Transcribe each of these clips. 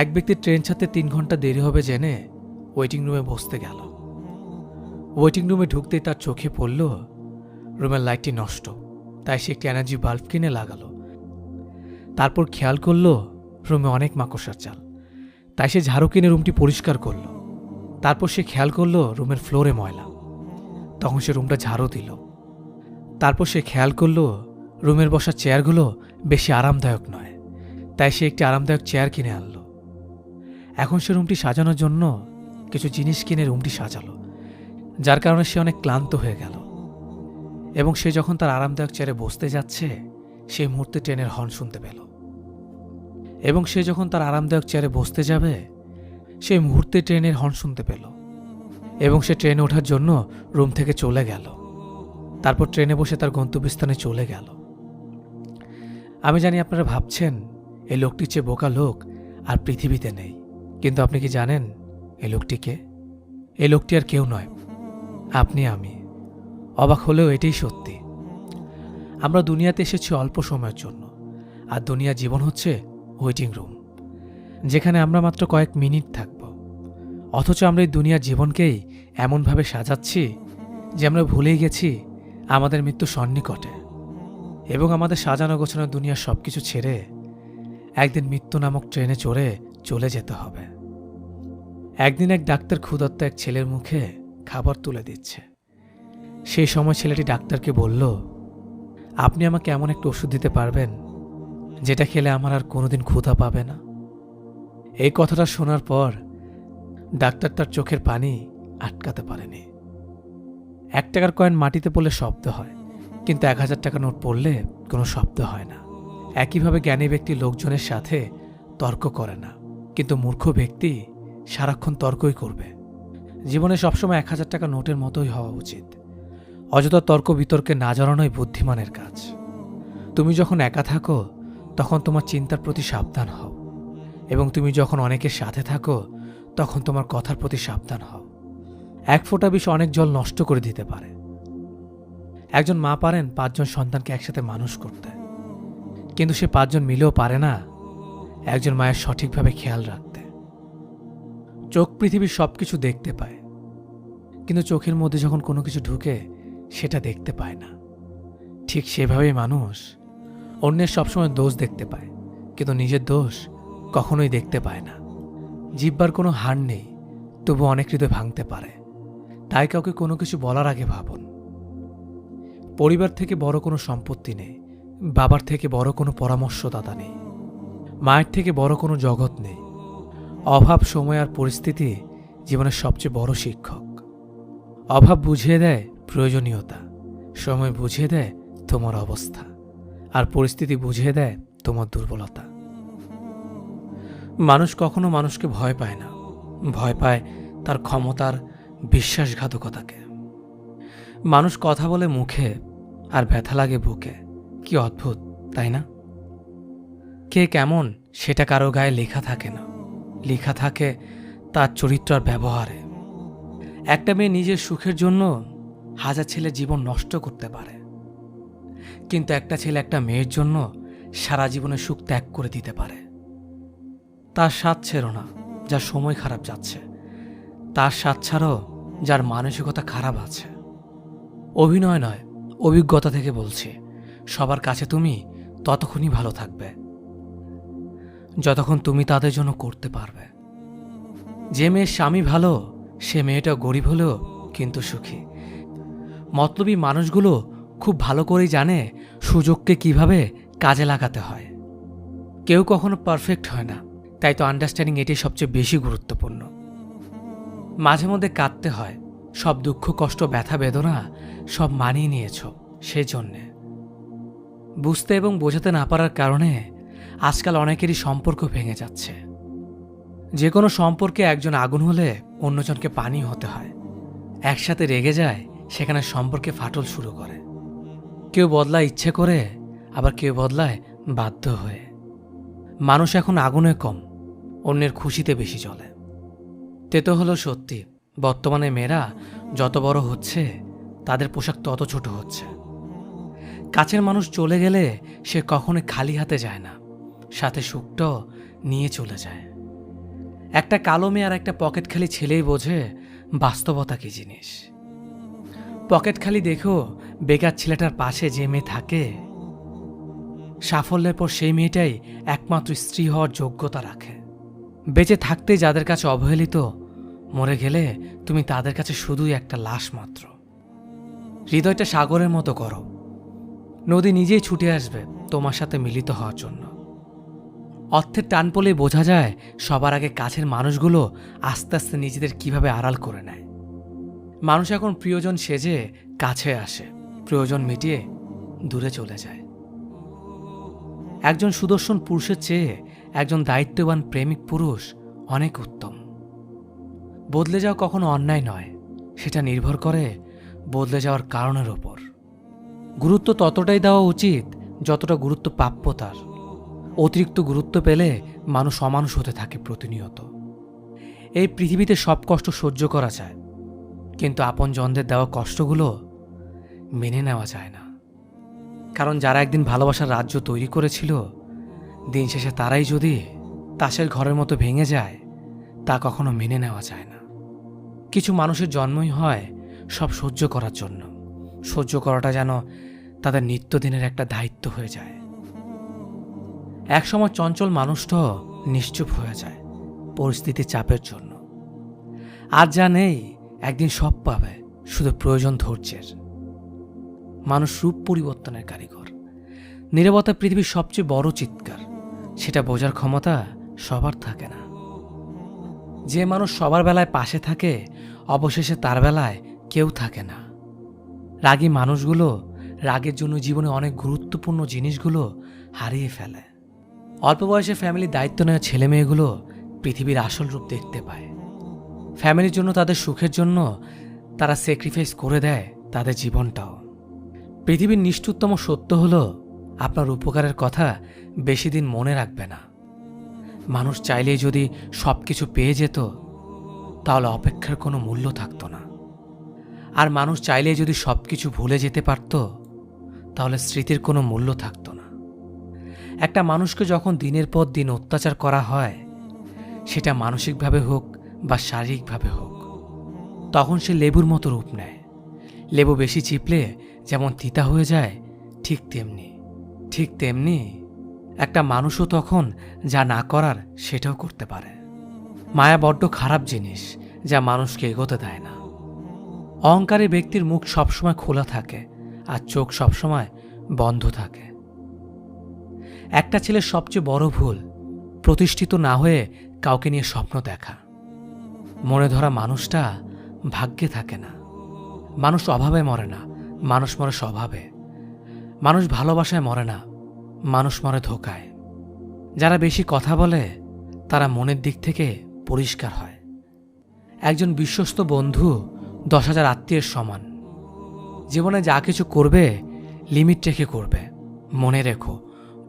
এক ব্যক্তি ট্রেন ছাড়তে তিন ঘণ্টা দেরি হবে জেনে ওয়েটিং রুমে বসতে গেল। ওয়েটিং রুমে ঢুকতেই তার চোখে পড়ল রুমের লাইটটি নষ্ট, তাই সে একটি এনার্জি বাল্ব কিনে লাগালো। তারপর খেয়াল করল রুমে অনেক মাকড়সার চাল, তাই সে ঝাড়ু কিনে রুমটি পরিষ্কার করল। তারপর সে খেয়াল করল রুমের ফ্লোরে ময়লা। তখন সে রুমটা ঝাড়ু দিল। তারপর সে খেয়াল করল রুমের বসার চেয়ারগুলো বেশি আরামদায়ক নয়, তাই সে একটি আরামদায়ক চেয়ার কিনে আনলো। এখন সে রুমটি সাজানোর জন্য কিছু জিনিস কিনে রুমটি সাজালো, যার কারণে সে অনেক ক্লান্ত হয়ে গেল। এবং সে যখন তার আরামদায়ক চেয়ারে বসতে যাচ্ছে সেই মুহূর্তে ট্রেনের হর্ন শুনতে পেল। এবং সে যখন তার আরামদায়ক চেয়ারে বসতে যাবে, সেই মুহূর্তে ট্রেনের হর্ন শুনতে পেল এবং সে ট্রেনে ওঠার জন্য রুম থেকে চলে গেল। তারপর ট্রেনে বসে তার গন্তব্যস্থানে চলে গেল। আমি জানি আপনারা ভাবছেন, এই লোকটির চেয়ে বোকা লোক আর পৃথিবীতে নেই। কিন্তু আপনি কি জানেন এই লোকটিকে এই লোকটি আর কেউ নয়, আপনি আমি। অবাক হলেও এটাই সত্যি। আমরা দুনিয়াতে এসেছি অল্প সময়ের জন্য, আর দুনিয়া জীবন হচ্ছে ওয়েটিং রুম যেখানে আমরা মাত্র কয়েক মিনিট থাকব। অথচ আমরা এই দুনিয়ার জীবনকেই এমনভাবে সাজাচ্ছি যে আমরা ভুলেই গেছি আমাদের মৃত্যু সন্নিকটে, এবং আমাদের সাজানো গোছানো দুনিয়ার সব কিছু ছেড়ে একদিন মৃত্যু নামক ট্রেনে চড়ে চলে যেতে হবে। একদিন এক ডাক্তার ক্ষুদত্ত এক ছেলের মুখে খাবার তুলে দিচ্ছে। সেই সময় ছেলেটি ডাক্তারকে বলল, আপনি আমাকে এমন একটা ওষুধ দিতে পারবেন, যেটা খেলে আমার আর কোনোদিন ক্ষুধা পাবে না। এই কথাটা শোনার পর ডাক্তার তার চোখের পানি আটকাতে পারেনি। এক টাকার কয়েন মাটিতে পড়লে শব্দ হয়, কিন্তু এক হাজার টাকা নোট পড়লে কোনো শব্দ হয় না। একইভাবে জ্ঞানী ব্যক্তি লোকজনের সাথে তর্ক করে না, কিন্তু মূর্খ ব্যক্তি সারাক্ষণ তর্কই করবে। জীবনে সবসময় এক হাজার টাকা নোটের মতোই হওয়া উচিত। অযথা তর্ক বিতর্কে না জড়ানোই বুদ্ধিমানের কাজ। তুমি যখন একা থাকো, তখন তোমার চিন্তার প্রতি সাবধান হও। এবং তুমি যখন অনেকের সাথে থাকো, তখন তোমার কথার প্রতি সাবধান হও। এক ফোঁটা বিষ অনেক জল নষ্ট করে দিতে পারে। একজন মা পারেন পাঁচজন সন্তানকে একসাথে মানুষ করতে। কিন্তু সে পাঁচজন মিলেও পারে না। একজন মায়ের সঠিকভাবে খেয়াল রাখতে। চোখ পৃথিবীর সব কিছু দেখতে পায়। কিন্তু চোখের মধ্যে যখন কোনো কিছু ঢুকে, সেটা দেখতে পায় না। ঠিক সেভাবেই মানুষ অন্যের সবসময় দোষ দেখতে পায়, কিন্তু নিজের দোষ কখনোই দেখতে পায় না। জিব্বার কোনো হার নেই, তবু অনেক হৃদয় ভাঙতে পারে। তাই কাউকে কোনো কিছু বলার আগে ভাবুন। পরিবার থেকে বড় কোনো সম্পত্তি নেই, বাবার থেকে বড় কোনো পরামর্শদাতা নেই, মায়ের থেকে বড় কোনো জগৎ নেই। অভাব, সময় আর পরিস্থিতি জীবনের সবচেয়ে বড় শিক্ষক। অভাব বুঝিয়ে দেয় প্রয়োজনীয়তা, সময় বুঝিয়ে দেয় তোমার অবস্থা, আর পরিস্থিতি বুঝিয়ে দেয় তোমার দুর্বলতা। মানুষ কখনো মানুষকে ভয় পায় না। ভয় পায় তার ক্ষমতার বিশ্বাসঘাতকতাকে। মানুষ কথা বলে মুখে আর ব্যথা লাগে বুকে। কি অদ্ভুত, তাই না? কে কেমন সেটা কারও গায়ে লেখা থাকে না। লেখা থাকে তার চরিত্র আর ব্যবহারে। একটা মেয়ে নিজের সুখের জন্য হাজার ছেলে জীবন নষ্ট করতে পারে। কিন্তু একটা ছেলে একটা মেয়ের জন্য সারা জীবনের সুখ ত্যাগ করে দিতে পারে। তার স্বাদ ছেড়ো না, যার সময় খারাপ যাচ্ছে। তার স্বাদ ছাড়াও যার মানসিকতা খারাপ আছে। অভিনয় নয়, অভিজ্ঞতা থেকে বলছি, সবার কাছে তুমি ততক্ষণই ভালো থাকবে। যতক্ষণ তুমি তাদের জন্য করতে পারবে। যে মেয়ের স্বামী ভালো, সে মেয়েটা গরিব হলেও কিন্তু সুখী। মতলবী মানুষগুলো খুব ভালো করেই জানে সুযোগকে কীভাবে কাজে লাগাতে হয়। কেউ কখনো পারফেক্ট হয় না, তাই তো আন্ডারস্ট্যান্ডিং এটি সবচেয়ে বেশি গুরুত্বপূর্ণ। মাঝে মধ্যে কাঁদতে হয়, সব দুঃখ, কষ্ট, ব্যথা, বেদনা সব মানিয়ে নিয়েছ, সেজন্যে। বুঝতে এবং বোঝাতে না পারার কারণে আজকাল অনেকেরই সম্পর্ক ভেঙে যাচ্ছে। যে কোনো সম্পর্কে একজন আগুন হলে অন্যজনকে পানি হতে হয়। একসাথে রেগে যায়, সেখানে সম্পর্কে ফাটল শুরু করে। কেউ বদলায় ইচ্ছে করে, আবার কেউ বদলায় বাধ্য হয়ে। মানুষ এখন আগুনে কম, অন্যের খুশিতে বেশি চলে তেতো হলো সত্যি, বর্তমানে মেয়েরা যত বড় হচ্ছে, তাদের পোশাক তত ছোট হচ্ছে। কাছের মানুষ চলে গেলে সে কখনো খালি হাতে যায় না। সাথে সুখটাও নিয়ে চলে যায়। একটা কালো মেয়ে আর একটা পকেট খালি ছেলেই বোঝে বাস্তবতা কি জিনিস। পকেট খালি দেখো বেকার ছেলেটার পাশে যে মেয়ে থাকে, সাফল্যের পর সেই মেয়েটাই একমাত্র স্ত্রী হওয়ার যোগ্যতা রাখে। বেঁচে থাকতেই যাদের কাছে অবহেলিত, মরে গেলে তুমি তাদের কাছে শুধুই একটা লাশ মাত্র। হৃদয়টা সাগরের মতো করো নদী নিজেই ছুটে আসবে তোমার সাথে মিলিত হওয়ার জন্য। অর্থের টান পলে বোঝা যায় সবার আগে কাছের মানুষগুলো আস্তে আস্তে নিজেদের কীভাবে আড়াল করে নেয়। মানুষ এখন প্রিয়জন সেজে কাছে আসে, প্রয়োজন মিটিয়ে দূরে চলে যায়। একজন সুদর্শন পুরুষের চেয়ে একজন দায়িত্ববান প্রেমিক পুরুষ অনেক উত্তম। বদলে যাওয়া কখনো অন্যায় নয়, সেটা নির্ভর করে বদলে যাওয়ার কারণের ওপর। গুরুত্ব ততটাই দেওয়া উচিত যতটা গুরুত্ব প্রাপ্য তার। অতিরিক্ত গুরুত্ব পেলে মানুষ অমানুষ হতে থাকে প্রতিনিয়ত। এই পৃথিবীতে সব কষ্ট সহ্য করা যায়, কিন্তু আপন জনদের দেওয়া কষ্টগুলো মেনে নেওয়া যায় না। কারণ যারা একদিন ভালোবাসার রাজ্য তৈরি করেছিল, দিন শেষে তারাই যদি তাসের ঘরের মতো ভেঙে যায়, তা কখনো মেনে নেওয়া যায় না। কিছু মানুষের জন্মই হয় সব সহ্য করার জন্য। সহ্য করাটা যেন তাদের নিত্যদিনের একটা দায়িত্ব হয়ে যায়। একসময় চঞ্চল মানুষটাও নিশ্চুপ হয়ে যায় পরিস্থিতির চাপের জন্য। আর যা নেই, একদিন সব পাবে, শুধু প্রয়োজন ধৈর্যের। মানুষ রূপ পরিবর্তনের কারিগর। নিরবতা পৃথিবীর সবচেয়ে বড় চিৎকার। সেটা বোঝার ক্ষমতা সবার থাকে না। যে মানুষ সবার বেলায় পাশে থাকে, অবশেষে তার বেলায় কেউ থাকে না। রাগী মানুষগুলো রাগের জন্য জীবনে অনেক গুরুত্বপূর্ণ জিনিসগুলো হারিয়ে ফেলে। অল্প বয়সে ফ্যামিলির দায়িত্ব নেওয়া ছেলে মেয়েগুলো পৃথিবীর আসল রূপ দেখতে পায়। ফ্যামিলির জন্য তাদের সুখের জন্য তারা স্যাক্রিফাইস করে দেয় তাদের জীবনটাও। পৃথিবীর নিষ্ঠুরতম সত্য হলো আপনার উপকারের কথা বেশি দিন মনে রাখবে না। মানুষ চাইলেই যদি সব কিছু পেয়ে যেত, তাহলে অপেক্ষার কোনো মূল্য থাকতো না। আর মানুষ চাইলেই যদি সব কিছু ভুলে যেতে পারত, তাহলে স্মৃতির কোনো মূল্য থাকতো একটা মানুষকে যখন দিনের পর দিন অত্যাচার করা হয়, সেটা মানসিকভাবে হোক বা শারীরিকভাবে হোক, তখন সে লেবুর মতো রূপ নেয়। লেবু বেশি চিপলে যেমন তিতা হয়ে যায়, ঠিক তেমনি ঠিক তেমনি একটা মানুষও তখন যা না করার সেটাও করতে পারে। মায়া বড্ড খারাপ জিনিস যা মানুষকে এগোতে দেয় না। অহংকারী ব্যক্তির মুখ সবসময় খোলা থাকে আর চোখ সবসময় বন্ধ থাকে। একটা ছেলের সবচেয়ে বড় ভুল, প্রতিষ্ঠিত না হয়ে কাউকে নিয়ে স্বপ্ন দেখা। মনে ধরা মানুষটা ভাগ্যে থাকে না। মানুষ অভাবে মরে না, মানুষ মরে স্বভাবে। মানুষ ভালোবাসায় মরে না, মানুষ মরে ধোকায়। যারা বেশি কথা বলে, তারা মনের দিক থেকে পরিষ্কার হয়। একজন বিশ্বস্ত বন্ধু দশ হাজার আত্মীয়ের সমান। জীবনে যা কিছু করবে, লিমিট রেখে করবে। মনে রেখো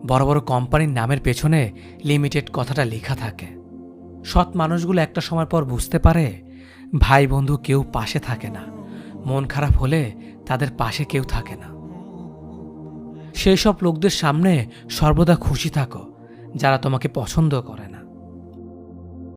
বড় বড় কোম্পানির নামের পেছনে লিমিটেড কথাটা লেখা থাকে। সৎ মানুষগুলো একটা সময় পর বুঝতে পারে, ভাই বন্ধু কেউ পাশে থাকে না। মন খারাপ হলে তাদের পাশে কেউ থাকে না। সেই সব লোকদের সামনে সর্বদা খুশি থাকো, যারা তোমাকে পছন্দ করে না।